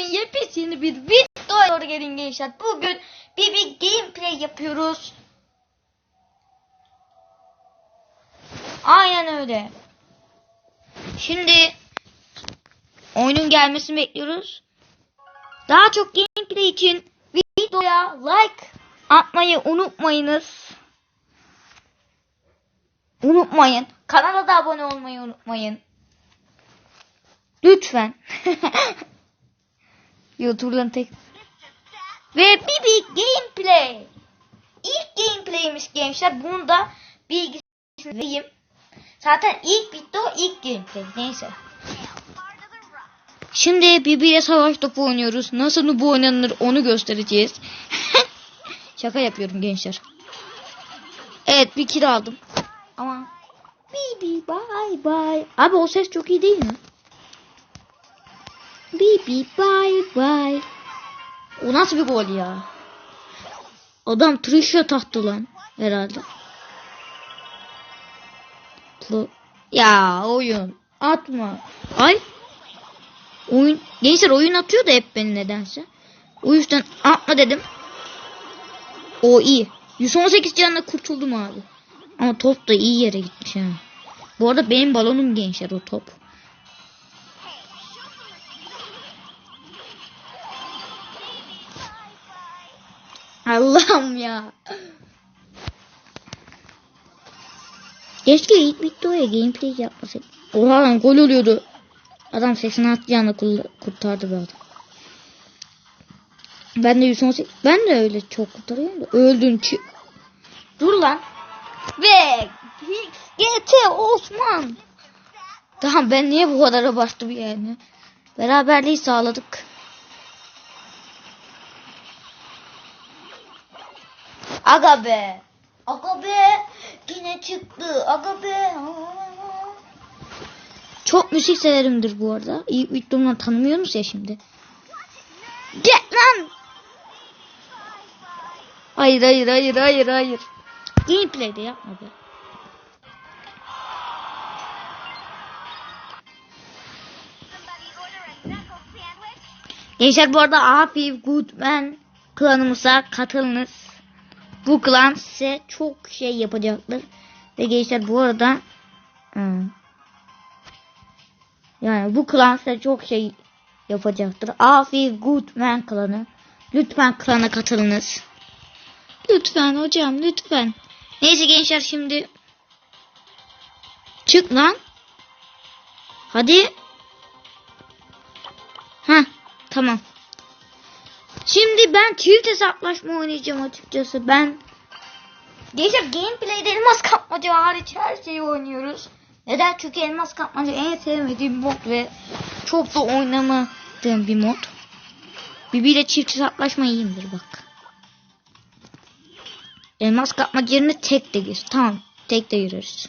yepyeni bir doğru gelin gençler. Bugün bir, bir gameplay yapıyoruz. Aynen öyle. Şimdi oyunun gelmesini bekliyoruz. Daha çok gameplay için videoya like atmayı unutmayınız. Unutmayın. Kanala da abone olmayı unutmayın. Lütfen. YouTube'dan tek. Ve bir bir gameplay. İlk gameplay'miş gençler. Bunu da bilgisini vereyim. Zaten ilk video ilk gameplay. Neyse. Şimdi birbiriyle savaş topu oynuyoruz. Nasıl bu oynanır onu göstereceğiz. Şaka yapıyorum gençler. Evet bir kira aldım. Ama Bibi bye bye. Abi o ses çok iyi değil mi? Bibi bye bye. O nasıl bir gol ya? Adam Trisha taktı lan herhalde. Ya oyun atma. Ay. Oyun gençler oyun atıyor da hep beni nedense. O yüzden atma dedim. O iyi. 118 canla kurtuldum abi. Ama top da iyi yere gitmiş ha. Bu arada benim balonum gençler o top. Allah'ım ya. Keşke ilk videoya gameplay yapmasaydım. Oha lan gol oluyordu. Adam 86 canla kul- kurtardı be adam. Ben de 118. Ben de öyle çok kurtarıyorum da. Öldün çı. Dur lan. Ve GT Osman. Tamam ben niye bu kadar abarttım yani. Beraberliği sağladık. Aga be. Aga be. Yine çıktı. Aga be. Çok müzik severimdir bu arada. İlk videomdan tanımıyorsunuz ya şimdi. Get lan. Hayır hayır hayır hayır hayır. Gameplay'de yapma be. Gençler bu arada Afif Goodman klanımıza katılınız. Bu klan size çok şey yapacaktır. Ve gençler bu arada yani bu klan size çok şey yapacaktır. Afif Goodman klanı. Lütfen klana katılınız. Lütfen hocam lütfen. Neyse gençler şimdi çık lan. Hadi. Ha tamam. Şimdi ben çift hesaplaşma oynayacağım açıkçası. Ben Gençler gameplay'de elmas kapmaca hariç her şeyi oynuyoruz. Neden? Çünkü elmas kapmaca en sevmediğim mod ve çok da oynamadığım bir mod. Bibiyle çift hesaplaşma iyiyimdir bak. Elmas kapmaca yerine tek de gir. Tamam tek de gireriz.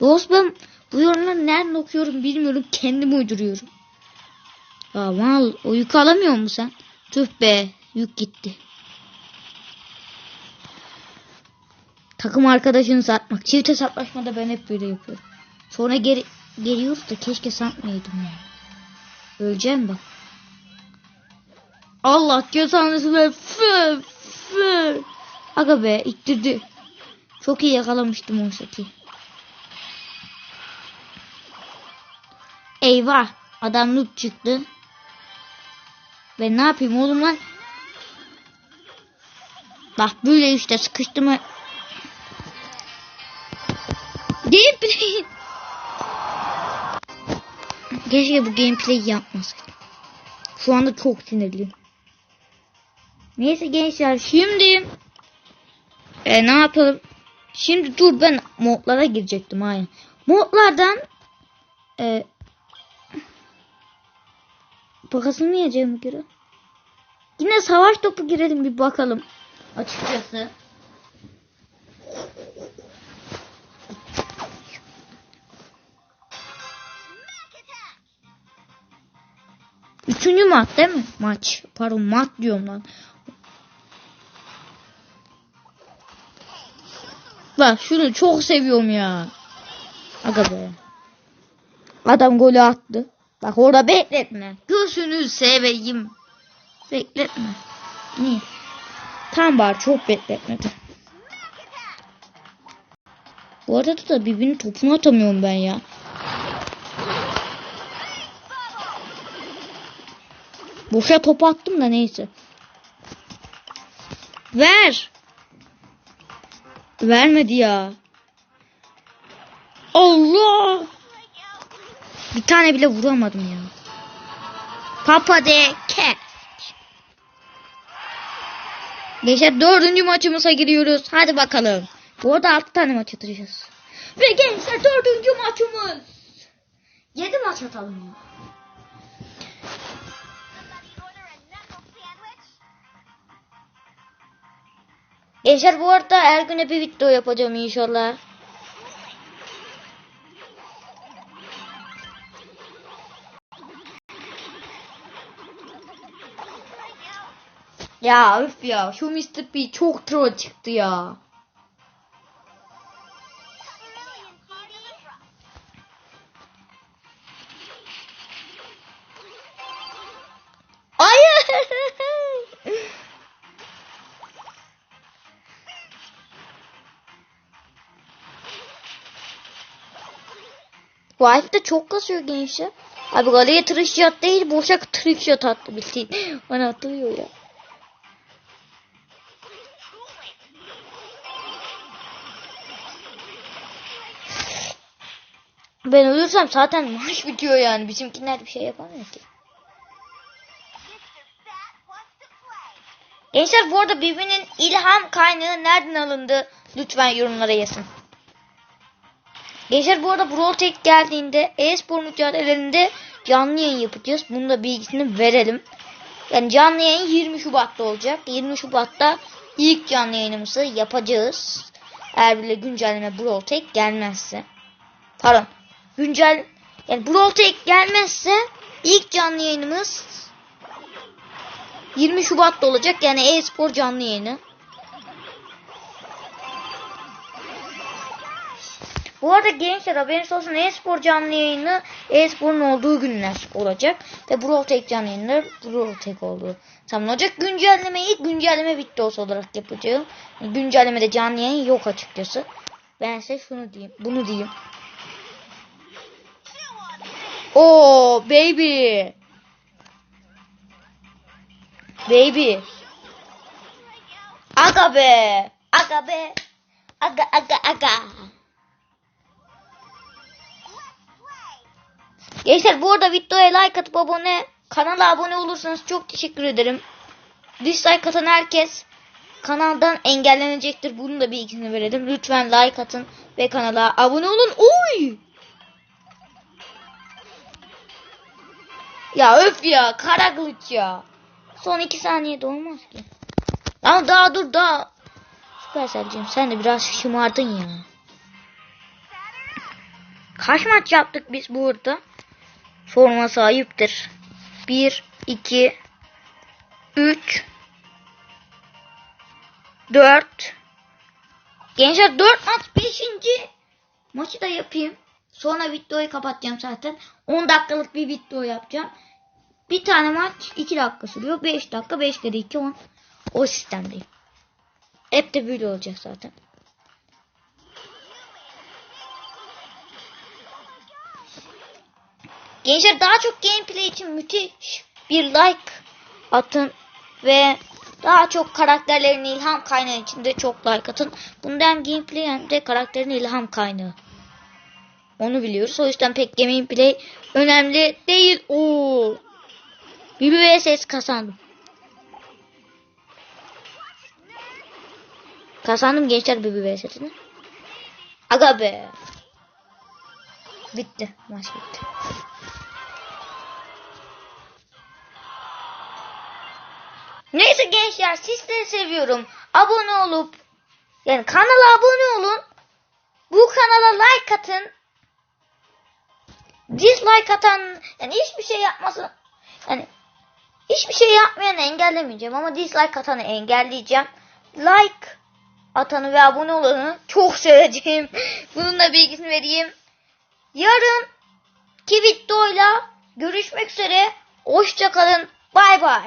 Dost ben bu yorumları nereden okuyorum bilmiyorum. Kendim uyduruyorum. Ya o yükü alamıyor musun sen? Tüh be yük gitti. Takım arkadaşını satmak. Çift hesaplaşmada ben hep böyle yapıyorum. Sonra geri geliyoruz da keşke satmayaydım ya. Öleceğim bak. Allah cezanızı ver. Fı, fı. Aga be ittirdi. Çok iyi yakalamıştım oysa ki. Eyvah. Adam noob çıktı. Ben ne yapayım oğlum lan? Bak böyle işte sıkıştım. Gameplay. Keşke bu gameplay yapmasaydım. Şu anda çok sinirliyim. Neyse gençler şimdi e, ne yapalım? Şimdi dur ben modlara girecektim aynen. Modlardan e, yiyeceğim göre? Yine savaş topu girelim bir bakalım. Açıkçası. Üçüncü maç değil mi? Maç. Pardon maç diyorum lan. Bak şunu çok seviyorum ya. Aga be. Adam golü attı. Bak orada bekletme. Göz Gözünü seveyim. Bekletme. Niye? Tam var çok bekletmedi. Bu arada da birbirinin topunu atamıyorum ben ya. Boşa top attım da neyse. Ver. Vermedi ya. Allah. Bir tane bile vuramadım ya. Papa de catch. Gençler dördüncü maçımıza giriyoruz. Hadi bakalım. Bu arada altı tane maç atacağız. Ve gençler dördüncü maçımız. Yedi maç atalım ya. Gençler bu arada her güne bir video yapacağım inşallah. Ya öf ya şu Mr. P çok troll çıktı ya. Wi-Fi de çok kasıyor gençler. Abi galeye trickshot değil boşa trickshot attı bildiğin. Bana atılıyor ya. Ben ölürsem zaten maç bitiyor yani. Bizimkiler bir şey yapamıyor ki. Gençler bu arada birbirinin ilham kaynağı nereden alındı? Lütfen yorumlara yazın. Gençler bu arada Tek geldiğinde e-spor mücadelelerinde canlı yayın yapacağız. Bunun da bilgisini verelim. Yani canlı yayın 20 Şubat'ta olacak. 20 Şubat'ta ilk canlı yayınımızı yapacağız. Eğer bile güncelleme Tek gelmezse. Pardon. Güncel yani Brawl gelmezse ilk canlı yayınımız 20 Şubat'ta olacak. Yani e-spor canlı yayını. Bu arada gençler haberiniz olsun e-spor canlı yayını e-sporun olduğu günler olacak. Ve Brawl canlı yayınları Brawl olduğu zaman olacak. Güncellemeyi güncelleme videosu olarak yapacağım. Güncellemede canlı yayın yok açıkçası. Ben size şunu diyeyim. Bunu diyeyim. Oo baby. Baby. Aga be. Aga be. Aga aga aga. Gençler bu arada videoya like atıp abone kanala abone olursanız çok teşekkür ederim. Dislike atan herkes kanaldan engellenecektir. Bunun da bilgisini verelim. Lütfen like atın ve kanala abone olun. Oy! Ya öf ya kara kılıç ya. Son iki saniyede olmaz ki. Ama daha dur daha. Süperselciğim sen de biraz şımardın ya. Kaç maç yaptık biz burada? Sorması ayıptır. 1, 2, 3, 4. Gençler 4 maç 5. maçı da yapayım. Sonra videoyu kapatacağım zaten. 10 dakikalık bir video yapacağım. Bir tane maç 2 dakika sürüyor. 5 dakika 5 kere 2 10. O sistemdeyim. Hep de böyle olacak zaten. Gençler daha çok gameplay için müthiş bir like atın ve daha çok karakterlerin ilham kaynağı için de çok like atın. Bunda hem gameplay hem de karakterin ilham kaynağı. Onu biliyoruz. O yüzden pek gameplay önemli değil. Oo. Bir vs kazandım. Kazandım gençler bir vs'ini. Aga be. Bitti. Maç bitti. Neyse gençler sizleri seviyorum. Abone olup yani kanala abone olun. Bu kanala like atın. Dislike atan yani hiçbir şey yapmasın. Yani hiçbir şey yapmayanı engellemeyeceğim ama dislike atanı engelleyeceğim. Like atanı ve abone olanı çok seveceğim. Bunun da bilgisini vereyim. Yarın ki videoyla görüşmek üzere. Hoşça kalın. Bay bay.